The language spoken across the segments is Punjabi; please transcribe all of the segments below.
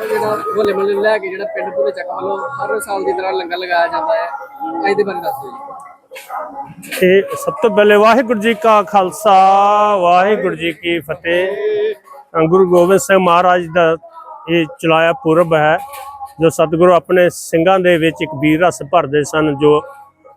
ਜਿਹੜਾ ਹੋਲੇ ਮਹੱਲੇ ਨੂੰ ਲੈ ਕੇ ਜਿਹੜਾ ਪਿੰਡ ਭੁੱਲੇ ਚੱਕ ਵੱਲੋਂ ਹਰ ਸਾਲ ਦੀ ਤਰ੍ਹਾਂ ਲੰਗਰ ਲਗਾਇਆ ਜਾਂਦਾ ਹੈ ਇਹਦੇ ਬਾਰੇ ਦੱਸੋ ਜੀ। ਇਹ ਸਭ ਤੋਂ ਪਹਿਲੇ ਵਾਹਿਗੁਰੂ ਜੀ ਕਾ ਖਾਲਸਾ, ਵਾਹਿਗੁਰੂ ਜੀ ਕੀ ਫਤਿਹ। ਗੁਰੂ ਗੋਬਿੰਦ ਸਿੰਘ ਮਹਾਰਾਜ ਦਾ ਇਹ ਚਲਾਇਆ ਪੁਰਬ ਹੈ, ਜੋ ਸਤਿਗੁਰੂ ਆਪਣੇ ਸਿੰਘਾਂ ਦੇ ਵਿੱਚ ਇੱਕ ਵੀਰ ਰਸ ਭਰਦੇ ਸਨ, ਜੋ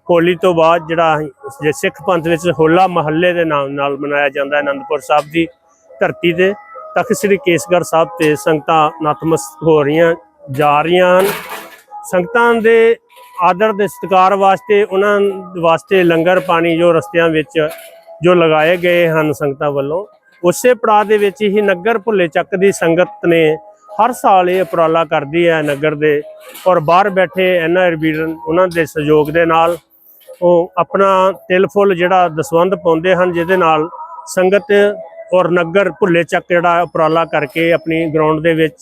ਹੋਲੀ ਤੋਂ ਬਾਅਦ ਜਿਹੜਾ ਸਿੱਖ ਪੰਥ ਵਿੱਚ ਹੋਲਾ ਮਹੱਲੇ ਦੇ ਨਾਮ ਨਾਲ ਮਨਾਇਆ ਜਾਂਦਾ ਹੈ ਅਨੰਦਪੁਰ ਸਾਹਿਬ ਦੀ ਧਰਤੀ ਤੇ। ਤਖਤ ਸ੍ਰੀ ਕੇਸਗੜ੍ਹ ਸਾਹਿਬ ਤੇ ਸੰਗਤਾਂ ਨਤਮਸਤਕ ਹੋ ਰਹੀਆਂ, ਜਾ ਰਹੀਆਂ ਹਨ। ਸੰਗਤਾਂ ਦੇ ਆਦਰ ਦੇ ਸਤਿਕਾਰ ਵਾਸਤੇ, ਉਹਨਾਂ ਵਾਸਤੇ ਲੰਗਰ ਪਾਣੀ ਜੋ ਰਸਤਿਆਂ ਵਿੱਚ ਜੋ ਲਗਾਏ ਗਏ ਹਨ ਸੰਗਤਾਂ ਵੱਲੋਂ, ਉਸੇ ਪੜਾਅ ਦੇ ਵਿੱਚ ਹੀ ਨਗਰ ਭੁੱਲੇ ਚੱਕ ਦੀ ਸੰਗਤ ਨੇ ਹਰ ਸਾਲ ਇਹ ਉਪਰਾਲਾ ਕਰਦੀ ਹੈ ਨਗਰ ਦੇ ਔਰ ਬਾਹਰ ਬੈਠੇ ਐਨਆਰ ਵੀਰ ਉਹਨਾਂ ਦੇ ਸਹਿਯੋਗ ਦੇ ਨਾਲ ਉਹ ਆਪਣਾ ਤਿਲ ਫੁੱਲ ਜਿਹੜਾ ਦਸਵੰਧ ਪਾਉਂਦੇ ਹਨ, ਜਿਹਦੇ ਨਾਲ ਸੰਗਤ ਔਰ ਨਗਰ ਭੁੱਲੇ ਚੱਕ ਜਿਹੜਾ ਉਪਰਾਲਾ ਕਰਕੇ ਆਪਣੀ ਗਰਾਊਂਡ ਦੇ ਵਿੱਚ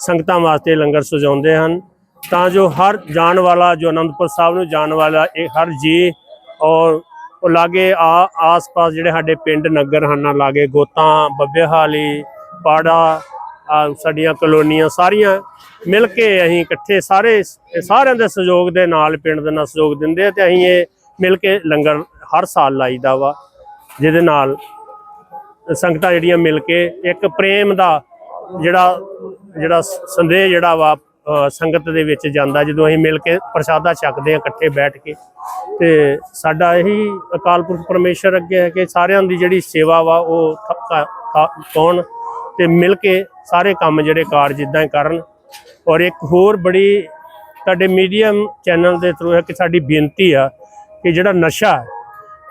ਸੰਗਤਾਂ ਵਾਸਤੇ ਲੰਗਰ ਸਜਾਉਂਦੇ ਹਨ। ਤਾਂ ਜੋ ਹਰ ਜਾਣ ਵਾਲਾ, ਜੋ ਅਨੰਦਪੁਰ ਸਾਹਿਬ ਨੂੰ ਜਾਣ ਵਾਲਾ ਇਹ ਹਰ ਜੀ ਔਰ ਉਹ ਲਾਗੇ ਆ, ਆਸ-ਪਾਸ ਜਿਹੜੇ ਸਾਡੇ ਪਿੰਡ ਨਗਰ ਹਨ, ਲਾਗੇ ਗੋਤਾਂ ਬੱਬੇਹਾਲੀ ਪਾੜਾ ਸਾਡੀਆਂ ਕਲੋਨੀਆਂ ਸਾਰੀਆਂ ਮਿਲ ਕੇ ਅਸੀਂ ਇਕੱਠੇ ਸਾਰੇ, ਸਾਰਿਆਂ ਦੇ ਸਹਿਯੋਗ ਦੇ ਨਾਲ ਪਿੰਡ ਦੇ ਨਾਲ ਸਹਿਯੋਗ ਦਿੰਦੇ ਆ ਤੇ ਅਸੀਂ ਇਹ ਮਿਲ ਕੇ ਲੰਗਰ ਹਰ ਸਾਲ ਲਾਈਦਾ ਵਾ, ਜਿਹਦੇ ਨਾਲ ਸੰਗਤਾਂ ਜਿਹੜੀਆਂ ਮਿਲ ਕੇ ਇੱਕ ਪ੍ਰੇਮ ਦਾ ਜਿਹੜਾ ਜਿਹੜਾ ਸ- ਸੰਦੇਸ਼ ਜਿਹੜਾ ਵਾ ਸੰਗਤ ਦੇ ਵਿੱਚ ਜਾਂਦਾ, ਜਦੋਂ ਅਸੀਂ ਮਿਲ ਕੇ ਪ੍ਰਸ਼ਾਦਾ ਛਕਦੇ ਹਾਂ ਇਕੱਠੇ ਬੈਠ ਕੇ। ਤੇ ਸਾਡਾ ਇਹੀ ਅਕਾਲ ਪੁਰਖ ਪਰਮੇਸ਼ਰ ਅੱਗੇ ਹੈ ਕਿ ਸਾਰਿਆਂ ਦੀ ਜਿਹੜੀ ਸੇਵਾ ਵਾ, ਉਹ ਥ- ਥ- ਪਾਉਣ ਤੇ ਮਿਲ ਕੇ ਸਾਰੇ ਕੰਮ ਜਿਹੜੇ ਕਾਰਜ ਇਦਾਂ ਕਰਨ। ਔਰ ਇੱਕ ਹੋਰ ਬੜੀ ਤੁਹਾਡੇ ਮੀਡੀਅਮ ਚੈਨਲ ਦੇ ਥਰੂ ਹੈ ਕਿ ਸਾਡੀ ਬੇਨਤੀ ਆ ਕਿ ਜਿਹੜਾ ਨਸ਼ਾ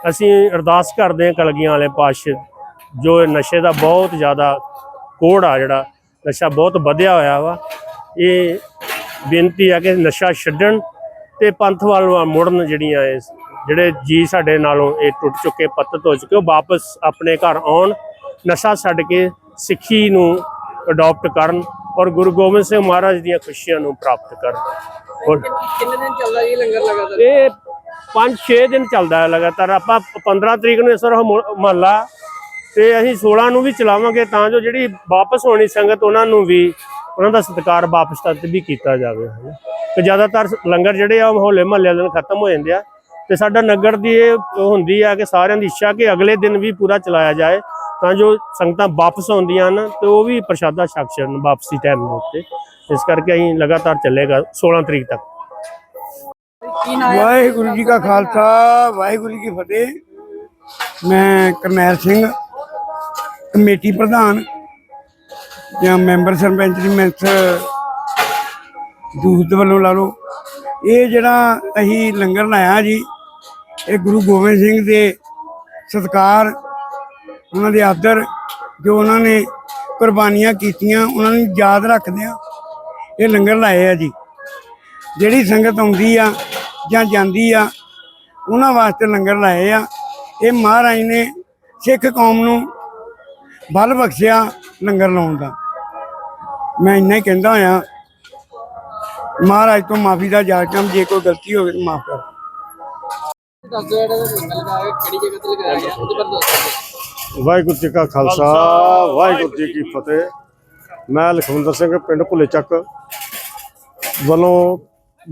ਅਸੀਂ ਅਰਦਾਸ ਕਰਦੇ ਹਾਂ ਕਲਗੀਆਂ ਵਾਲੇ ਪਾਤਸ਼ਾਹ ਜੋ ਇਹ ਨਸ਼ੇ ਦਾ ਬਹੁਤ ਜ਼ਿਆਦਾ ਕੋੜ ਆ ਜਿਹੜਾ ਨਸ਼ਾ ਬਹੁਤ ਵਧਿਆ ਹੋਇਆ ਵਾ। ਇਹ ਬੇਨਤੀ ਆ ਕਿ ਨਸ਼ਾ ਛੱਡਣ ਤੇ ਪੰਥ ਵੱਲ ਮੁੜਨ ਜਿਹੜੀਆਂ ਇਹ ਜਿਹੜੇ ਜੀ ਸਾਡੇ ਨਾਲੋਂ ਇਹ ਟੁੱਟ ਚੁੱਕੇ ਪਤਤ ਹੋ ਚੁੱਕੇ ਉਹ ਵਾਪਸ ਆਪਣੇ ਘਰ ਆਉਣ ਨਸ਼ਾ ਛੱਡ ਕੇ ਸਿੱਖੀ ਨੂੰ ਅਡਾਪਟ ਕਰਨ ਔਰ ਗੁਰੂ ਗੋਬਿੰਦ ਸਿੰਘ ਮਹਾਰਾਜ ਦੀਆਂ ਖੁਸ਼ੀਆਂ ਨੂੰ ਪ੍ਰਾਪਤ ਕਰਨ। ਔਰ ਕਿੰਨੇ ਦਿਨ ਚੱਲਦਾ ਜੀ ਲੰਗਰ ਲਗਾਤਾਰ? ਇਹ 5-6 ਦਿਨ ਚੱਲਦਾ ਹੈ ਲਗਾਤਾਰ। ਆਪਾਂ 15 ਤਰੀਕ ਨੂੰ ਇਸ ਵਾਰ ਮਹੱਲਾ ਤੇ ਅਸੀਂ 16 ਨੂੰ ਵੀ ਚਲਾਵਾਂਗੇ ਤਾਂ ਜੋ ਜਿਹੜੀ ਵਾਪਸ ਹੋਣੀ ਸੰਗਤ ਉਹਨਾਂ ਨੂੰ ਵੀ ਉਹਨਾਂ ਦਾ ਸਤਿਕਾਰ ਵਾਪਸ ਤੱਕ ਵੀ ਕੀਤਾ ਜਾਵੇ ਤੇ ਜ਼ਿਆਦਾਤਰ ਲੰਗਰ ਜਿਹੜੇ ਆ ਹੋਲੇ ਮਹੱਲੇ ਵਾਲੇ ਖਤਮ ਹੋ ਜਾਂਦੇ ਆ। ਤੇ ਸਾਡਾ ਨਗਰ ਦੀ ਇਹ ਹੁੰਦੀ ਆ ਕਿ ਸਾਰਿਆਂ ਦੀ ਇੱਛਾ ਕਿ ਅਗਲੇ ਦਿਨ ਵੀ ਪੂਰਾ ਚਲਾਇਆ ਜਾਏ ਤਾਂ ਜੋ ਸੰਗਤਾਂ ਵਾਪਸ ਆਉਂਦੀਆਂ ਹਨ ਤੇ ਉਹ ਵੀ ਪ੍ਰਸ਼ਾਦਾ ਛਕ ਸਕਣ ਵਾਪਸੀ ਟਾਈਮ ਦੇ ਉੱਤੇ। ਇਸ ਕਰਕੇ ਅਸੀਂ ਲਗਾਤਾਰ ਚੱਲੇਗਾ 16 ਤਰੀਕ ਤੱਕ। ਵਾਹਿਗੁਰੂ ਜੀ ਕਾ ਖਾਲਸਾ, ਵਾਹਿਗੁਰੂ ਜੀ ਕੀ ਫਤਿਹ। ਮੈਂ ਕਰਨੈਲ ਸਿੰਘ ਕਮੇਟੀ ਪ੍ਰਧਾਨ ਜਾਂ ਮੈਂਬਰ ਸਰਪੰਚ ਦੀ ਮੈਂਸ ਦੂਤ ਵੱਲੋਂ ਲਾ ਲਓ। ਇਹ ਜਿਹੜਾ ਅਸੀਂ ਲੰਗਰ ਲਾਇਆ ਜੀ, ਇਹ ਗੁਰੂ ਗੋਬਿੰਦ ਸਿੰਘ ਦੇ ਸਤਕਾਰ, ਉਹਨਾਂ ਦੇ ਆਦਰ ਜੋ ਉਹਨਾਂ ਨੇ ਕੁਰਬਾਨੀਆਂ ਕੀਤੀਆਂ, ਉਹਨਾਂ ਨੂੰ ਯਾਦ ਰੱਖਦੇ ਆ ਇਹ ਲੰਗਰ ਲਾਏ ਆ ਜੀ। ਜਿਹੜੀ ਸੰਗਤ ਆਉਂਦੀ ਆ ਜਾਂ ਜਾਂਦੀ ਆ, ਉਹਨਾਂ ਵਾਸਤੇ ਲੰਗਰ ਲਾਏ ਆ। ਇਹ ਮਹਾਰਾਜ ਨੇ ਸਿੱਖ ਕੌਮ ਨੂੰ ਬਲ ਬਖਸ਼ਿਆ ਲੰਗਰ ਲਾਉਣ ਦਾ। ਮੈਂ ਇੰਨਾ ਹੀ ਕਹਿੰਦਾ ਹੋਇਆ, ਮਹਾਰਾਜ ਤੋਂ ਮਾਫੀ ਦਾ ਜਾਚਾਂ ਜੇ ਕੋਈ ਗਲਤੀ ਹੋਵੇ ਤਾਂ ਮਾਫ ਕਰ। ਵਾਹਿਗੁਰੂ ਜੀ ਕਾ ਖਾਲਸਾ, ਵਾਹਿਗੁਰੂ ਜੀ ਕੀ ਫਤਿਹ। ਮੈਂ ਲਖਵਿੰਦਰ ਸਿੰਘ, ਪਿੰਡ ਭੁੱਲੇ ਚੱਕ ਵੱਲੋਂ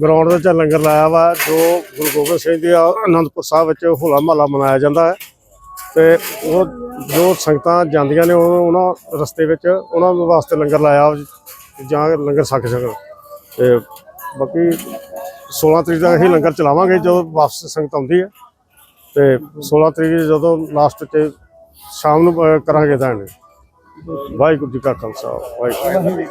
ਗਰਾਊਂਡ ਵਿੱਚ ਲੰਗਰ ਲਾਇਆ ਵਾ, ਜੋ ਗੁਰੂ ਗੋਬਿੰਦ ਸਿੰਘ ਦੀ ਆ- ਆਨੰਦਪੁਰ ਸਾਹਿਬ ਵਿੱਚ ਹੋਲਾ ਮਹੱਲਾ ਮਨਾਇਆ ਜਾਂਦਾ ਹੈ। ਤੇ ਉਹ ਜੋ ਸੰਗਤਾਂ ਜਾਂਦੀਆਂ ਨੇ, ਉਹ- ਉਹਨਾਂ ਰਸਤੇ ਵਿੱਚ ਉਹਨਾਂ ਦੇ ਵਾਸਤੇ ਲੰਗਰ ਲਾਇਆ ਜਾਂ ਲੰਗਰ ਛਕ ਸਕਣ ਤੇ ਬਾਕੀ 16 ਤਰੀਕ ਦਾ ਅਸੀਂ ਲੰਗਰ ਚਲਾਵਾਂਗੇ, ਜਦੋਂ ਵਾਪਸ ਸੰਗਤ ਆਉਂਦੀ ਹੈ। ਤੇ 16 ਤਰੀਕ ਜਦੋਂ ਲਾਸਟ ਤੇ ਸ਼ਾਮ ਨੂੰ ਕਰਾਂਗੇ ਤਾਂ ਵਾਹਿਗੁਰੂ ਜੀ ਕਾ ਖਾਲਸਾ, ਵਾਹਿਗੁਰੂ